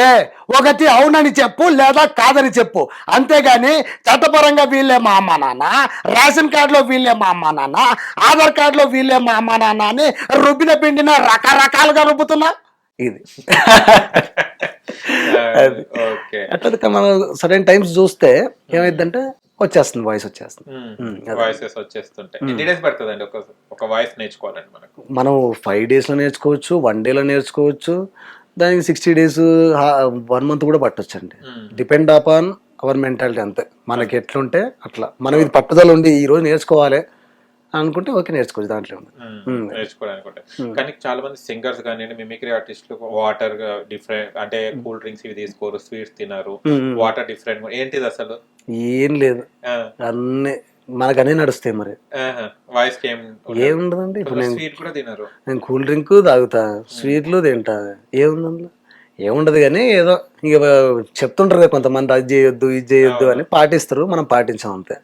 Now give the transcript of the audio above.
ఏ ఒకటి అవునని చెప్పు లేదా కాదని చెప్పు. అంతేగాని చట్టపరంగా వీళ్ళే మా అమ్మ నాన్న రేషన్ కార్డులో వీళ్ళే మా అమ్మ నాన్న ఆధార్ కార్డులో వీళ్ళే మా అమ్మ నాన్న అని రుబ్బిన పిండిన రకరకాలుగా రుబ్బుతున్నా? ఇది. అది. ఓకే. అట్లా మనం సరైన టైమ్స్ చూస్తే ఏమైందంటే వచ్చేస్తుంది వాయిస్ వచ్చేస్తుంది. ఉమ్, అదే. వాయిసెస్ వచ్చేస్తుంటాయి. ఎన్ని డేస్ పడుతుందండి ఒక ఒక వాయిస్ నేర్చుకోవాలండి మనకు? మనం ఫైవ్ డేస్లో నేర్చుకోవచ్చు వన్ డేలో నేర్చుకోవచ్చు దానికి సిక్స్టీ డేస్ వన్ మంత్ కూడా పట్టొచ్చు అండి. డిపెండ్ అపాన్ అవర్ మెంటాలిటీ అంతే. మనకి ఎట్లుంటే అట్లా. మనం ఇది పట్టుదల ఉండి ఈ రోజు నేర్చుకోవాలి అనుకుంటే ఓకే నేర్చుకోవచ్చు దాంట్లో ఉంటాయి కానీ చాలా మంది సింగర్స్ కానీ మిమిక్రీ ఆర్టిస్టులు వాటర్ డిఫరెంట్ అంటే కూల్ డ్రింక్స్ ఇవి తీసుకోరు స్వీట్స్ తినరు. వాటర్ డిఫరెంట్ ఏంటిది అసలు? ఏం లేదు. అన్నీ మనకు అన్నీ నడుస్తాయి మరి. వాయిస్ ఏముండదండి? ఇప్పుడు నేను స్వీట్ కూడా తినరు. నేను కూల్ డ్రింక్ తాగుతా స్వీట్లు తింటా. ఏముంది అందులో ఏముండదు కానీ ఏదో ఇక చెప్తుంటారు కదా కొంతమంది అది చేయొద్దు ఇది చేయొద్దు అని పాటిస్తారు మనం పాటించాం అంతే.